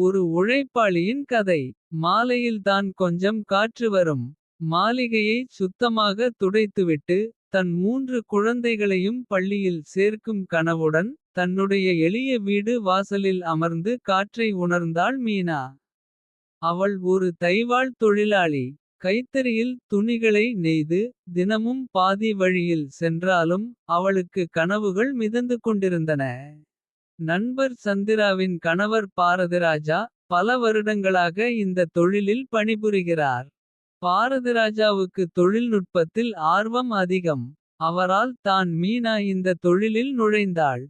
ஒரு உழைப்பாளியின் கதை. மாலையில்தான் கொஞ்சம் காற்று வரும். மாளிகையை சுத்தமாக துடைத்துவிட்டு. தன் மூன்று குழந்தைகளையும் பள்ளியில் சேர்க்கும் கனவுடன். தன்னுடைய எளிய வீடு வாசலில் அமர்ந்து காற்றை உணர்ந்தாள் மீனா. அவள் ஒரு தைவாள் தொழிலாளி. கைத்தறியில் துணிகளை நெய்து. தினமும் பாதி வழியில் சென்றாலும். அவளுக்கு கனவுகள் மிதந்து கொண்டிருந்தன. நண்பர் சந்திராவின் கணவர் பாரதிராஜா. பல வருடங்களாக இந்த தொழிலில் பணிபுரிகிறார். பாரதிராஜாவுக்கு தொழில்நுட்பத்தில் ஆர்வம் அதிகம். அவரால் தான் மீனா இந்த தொழிலில் நுழைந்தாள்.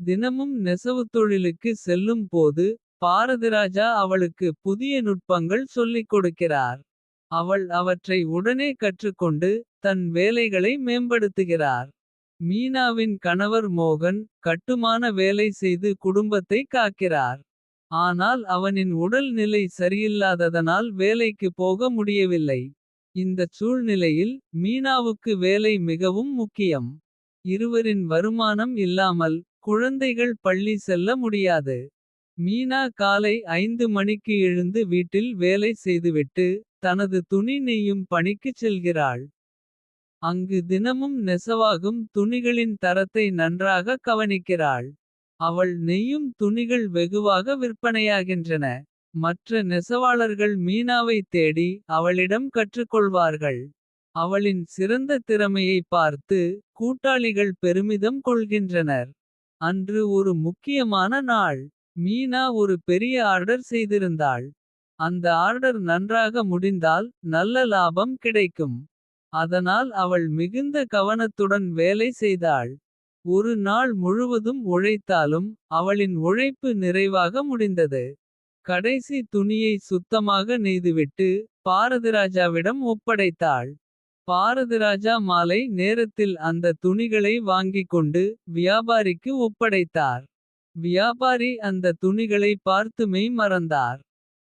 தினமும் நெசவுத் தொழிலுக்கு செல்லும் போது. பாரதிராஜா அவளுக்கு புதிய நுட்பங்கள் சொல்லிக் கொடுக்கிறார். அவள் அவற்றை உடனே கற்றுக்கொண்டு. தன் வேலைகளை மேம்படுத்துகிறார். மீனாவின் கணவர் மோகன் கட்டுமான வேலை செய்து குடும்பத்தை காக்கிறார். ஆனால் அவனின் உடல் நிலை சரியில்லாததனால் வேலைக்கு போக முடியவில்லை. இந்தச் சூழ்நிலையில் மீனாவுக்கு வேலை மிகவும் முக்கியம். இருவரின் வருமானம் இல்லாமல் குழந்தைகள் பள்ளி செல்ல முடியாது. மீனா காலை ஐந்து மணிக்கு எழுந்து வீட்டில் வேலை செய்துவிட்டு. தனது துணி நெய்யும் பணிக்குச் செல்கிறாள். அங்கு தினமும் நெசவாகும் துணிகளின் தரத்தை நன்றாக கவனிக்கிறாள். அவள் நெய்யும் துணிகள் வெகுவாக விற்பனையாகின்றன. மற்ற நெசவாளர்கள் மீனாவைத் தேடி அவளிடம் கற்றுக்கொள்வார்கள். அவளின் சிறந்த திறமையைப் பார்த்து கூட்டாளிகள் பெருமிதம் கொள்கின்றனர். அன்று ஒரு முக்கியமான நாள். மீனா ஒரு பெரிய ஆர்டர் செய்திருந்தாள். அந்த ஆர்டர் நன்றாக முடிந்தால் நல்ல லாபம் கிடைக்கும். அதனால் அவள் மிகுந்த கவனத்துடன் வேலை செய்தாள். ஒரு நாள் முழுவதும் உழைத்தாலும் அவளின் உழைப்பு நிறைவாக முடிந்தது. கடைசி துணியை சுத்தமாக நெய்துவிட்டு. பாரதிராஜாவிடம் ஒப்படைத்தாள். பாரதிராஜா மாலை நேரத்தில் அந்த துணிகளை வாங்கிக் கொண்டு. வியாபாரிக்கு ஒப்படைத்தார். வியாபாரி அந்த துணிகளை பார்த்து மெய் மறந்தார்.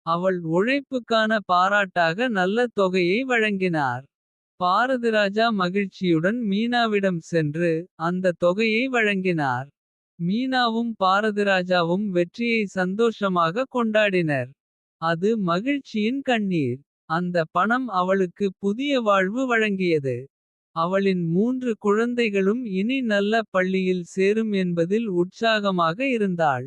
அவள் உழைப்புக்கான பாராட்டாக நல்ல தொகையை வழங்கினார். பாரதிராஜா மகிழ்ச்சியுடன் மீனாவிடம் சென்று. அந்த தொகையை வழங்கினார். மீனாவும் பாரதிராஜாவும் வெற்றியை சந்தோஷமாக கொண்டாடினர். அது மகிழ்ச்சியின் கண்ணீர். அந்த பணம் அவளுக்கு புதிய வாழ்வு வழங்கியது. அவளின் மூன்று குழந்தைகளும் இனி நல்ல பள்ளியில் சேரும் என்பதில் உற்சாகமாக இருந்தாள்.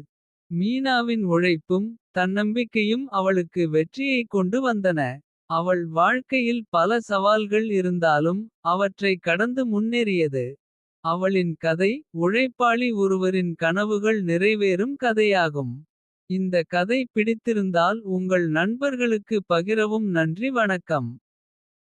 மீனாவின் உழைப்பும் தன்னம்பிக்கையும் அவளுக்கு வெற்றியைக் கொண்டு வந்தன. அவள் வாழ்க்கையில் பல சவால்கள் இருந்தாலும். அவற்றை கடந்து முன்னேறியது. அவளின் கதை உழைப்பாளி ஒருவரின் கனவுகள் நிறைவேறும் கதையாகும். இந்த கதை பிடித்திருந்தால் உங்கள் நண்பர்களுக்கு பகிரவும் நன்றி வணக்கம்.